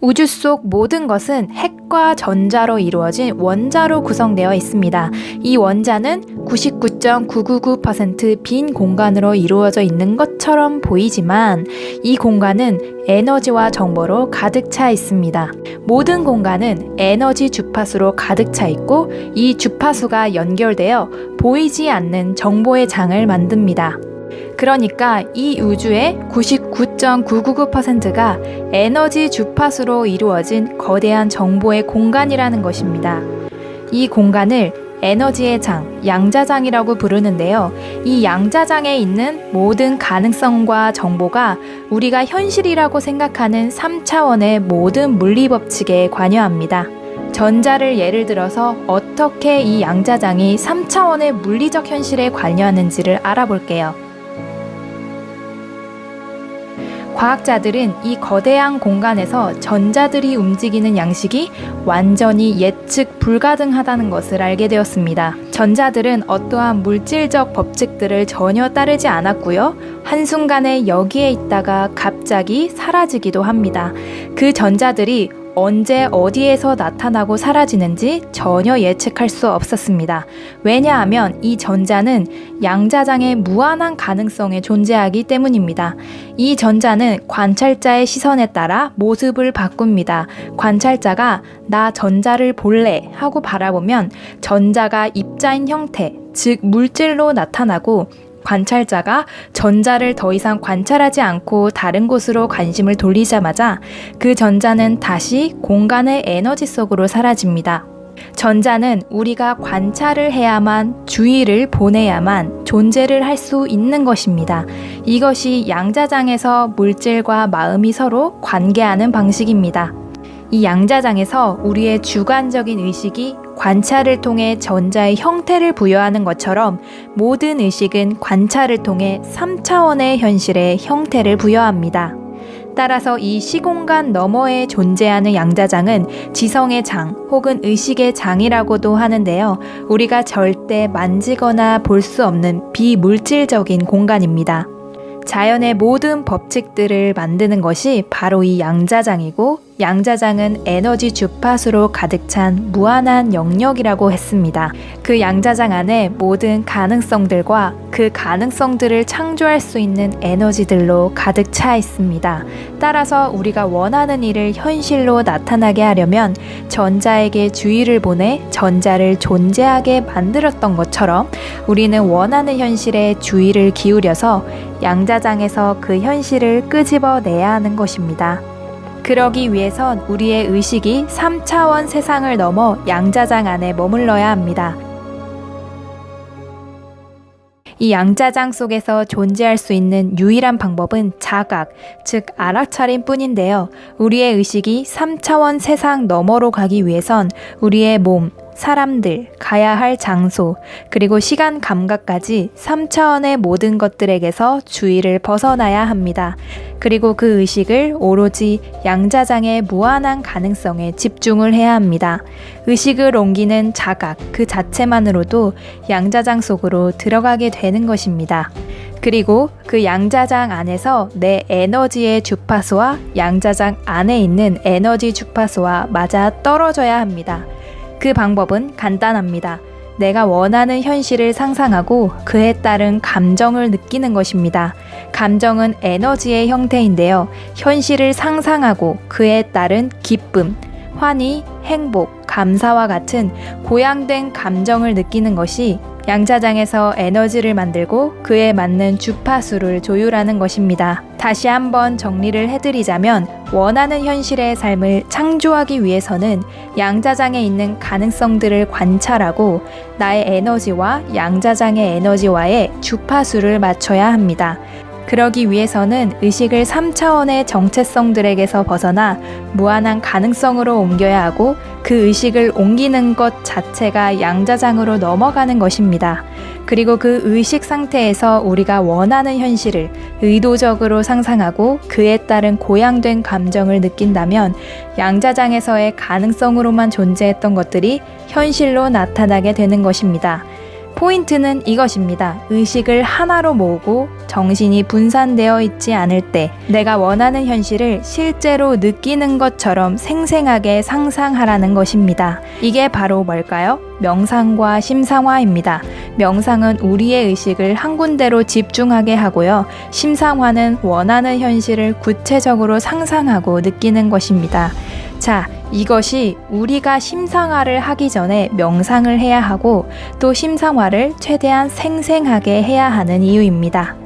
우주 속 모든 것은 핵과 전자로 이루어진 원자로 구성되어 있습니다. 이 원자는 99.999%빈 공간으로 이루어져 있는 것처럼 보이지만 이 공간은 에너지와 정보로 가득 차 있습니다. 모든 공간은 에너지 주파수로 가득 차 있고 이 주파수가 연결되어 보이지 않는 정보의 장을 만듭니다. 그러니까 이 우주의 99.999%가 에너지 주파수로 이루어진 거대한 정보의 공간이라는 것입니다. 이 공간을 에너지의 장, 양자장이라고 부르는데요. 이 양자장에 있는 모든 가능성과 정보가 우리가 현실이라고 생각하는 3차원의 모든 물리 법칙에 관여합니다. 전자를 예를 들어서 어떻게 이 양자장이 3차원의 물리적 현실에 관여하는지를 알아볼게요. 과학자들은 이 거대한 공간에서 전자들이 움직이는 양식이 완전히 예측 불가능하다는 것을 알게 되었습니다. 전자들은 어떠한 물질적 법칙들을 전혀 따르지 않았고요. 한순간에 여기에 있다가 갑자기 사라지기도 합니다. 그 전자들이 언제 어디에서 나타나고 사라지는지 전혀 예측할 수 없었습니다. 왜냐하면 이 전자는 양자장의 무한한 가능성에 존재하기 때문입니다. 이 전자는 관찰자의 시선에 따라 모습을 바꿉니다. 관찰자가 나 전자를 볼래 하고 바라보면 전자가 입자인 형태, 즉 물질로 나타나고 관찰자가 전자를 더 이상 관찰하지 않고 다른 곳으로 관심을 돌리자마자 그 전자는 다시 공간의 에너지 속으로 사라집니다. 전자는 우리가 관찰을 해야만 주의를 보내야만 존재를 할 수 있는 것입니다. 이것이 양자장에서 물질과 마음이 서로 관계하는 방식입니다. 이 양자장에서 우리의 주관적인 의식이 관찰을 통해 전자의 형태를 부여하는 것처럼 모든 의식은 관찰을 통해 3차원의 현실의 형태를 부여합니다. 따라서 이 시공간 너머에 존재하는 양자장은 지성의 장 혹은 의식의 장이라고도 하는데요. 우리가 절대 만지거나 볼 수 없는 비물질적인 공간입니다. 자연의 모든 법칙들을 만드는 것이 바로 이 양자장이고 양자장은 에너지 주파수로 가득 찬 무한한 영역이라고 했습니다. 그 양자장 안에 모든 가능성들과 그 가능성들을 창조할 수 있는 에너지들로 가득 차 있습니다. 따라서 우리가 원하는 일을 현실로 나타나게 하려면 전자에게 주의를 보내 전자를 존재하게 만들었던 것처럼 우리는 원하는 현실에 주의를 기울여서 양자장에서 그 현실을 끄집어내야 하는 것입니다. 그러기 위해선 우리의 의식이 3차원 세상을 넘어 양자장 안에 머물러야 합니다. 이 양자장 속에서 존재할 수 있는 유일한 방법은 자각, 즉 알아차림 뿐인데요. 우리의 의식이 3차원 세상 너머로 가기 위해선 우리의 몸, 사람들, 가야 할 장소, 그리고 시간 감각까지 3차원의 모든 것들에게서 주의를 벗어나야 합니다. 그리고 그 의식을 오로지 양자장의 무한한 가능성에 집중을 해야 합니다. 의식을 옮기는 자각 그 자체만으로도 양자장 속으로 들어가게 되는 것입니다. 그리고 그 양자장 안에서 내 에너지의 주파수와 양자장 안에 있는 에너지 주파수와 맞아 떨어져야 합니다. 그 방법은 간단합니다. 내가 원하는 현실을 상상하고 그에 따른 감정을 느끼는 것입니다. 감정은 에너지의 형태인데요. 현실을 상상하고 그에 따른 기쁨, 환희, 행복, 감사와 같은 고양된 감정을 느끼는 것이 양자장에서 에너지를 만들고 그에 맞는 주파수를 조율하는 것입니다. 다시 한번 정리를 해드리자면 원하는 현실의 삶을 창조하기 위해서는 양자장에 있는 가능성들을 관찰하고 나의 에너지와 양자장의 에너지와의 주파수를 맞춰야 합니다. 그러기 위해서는 의식을 3차원의 정체성들에게서 벗어나 무한한 가능성으로 옮겨야 하고 그 의식을 옮기는 것 자체가 양자장으로 넘어가는 것입니다. 그리고 그 의식 상태에서 우리가 원하는 현실을 의도적으로 상상하고 그에 따른 고양된 감정을 느낀다면 양자장에서의 가능성으로만 존재했던 것들이 현실로 나타나게 되는 것입니다. 포인트는 이것입니다. 의식을 하나로 모으고 정신이 분산되어 있지 않을 때 내가 원하는 현실을 실제로 느끼는 것처럼 생생하게 상상하라는 것입니다. 이게 바로 뭘까요? 명상과 심상화입니다. 명상은 우리의 의식을 한 군데로 집중하게 하고요. 심상화는 원하는 현실을 구체적으로 상상하고 느끼는 것입니다. 자, 이것이 우리가 심상화를 하기 전에 명상을 해야 하고 또 심상화를 최대한 생생하게 해야 하는 이유입니다.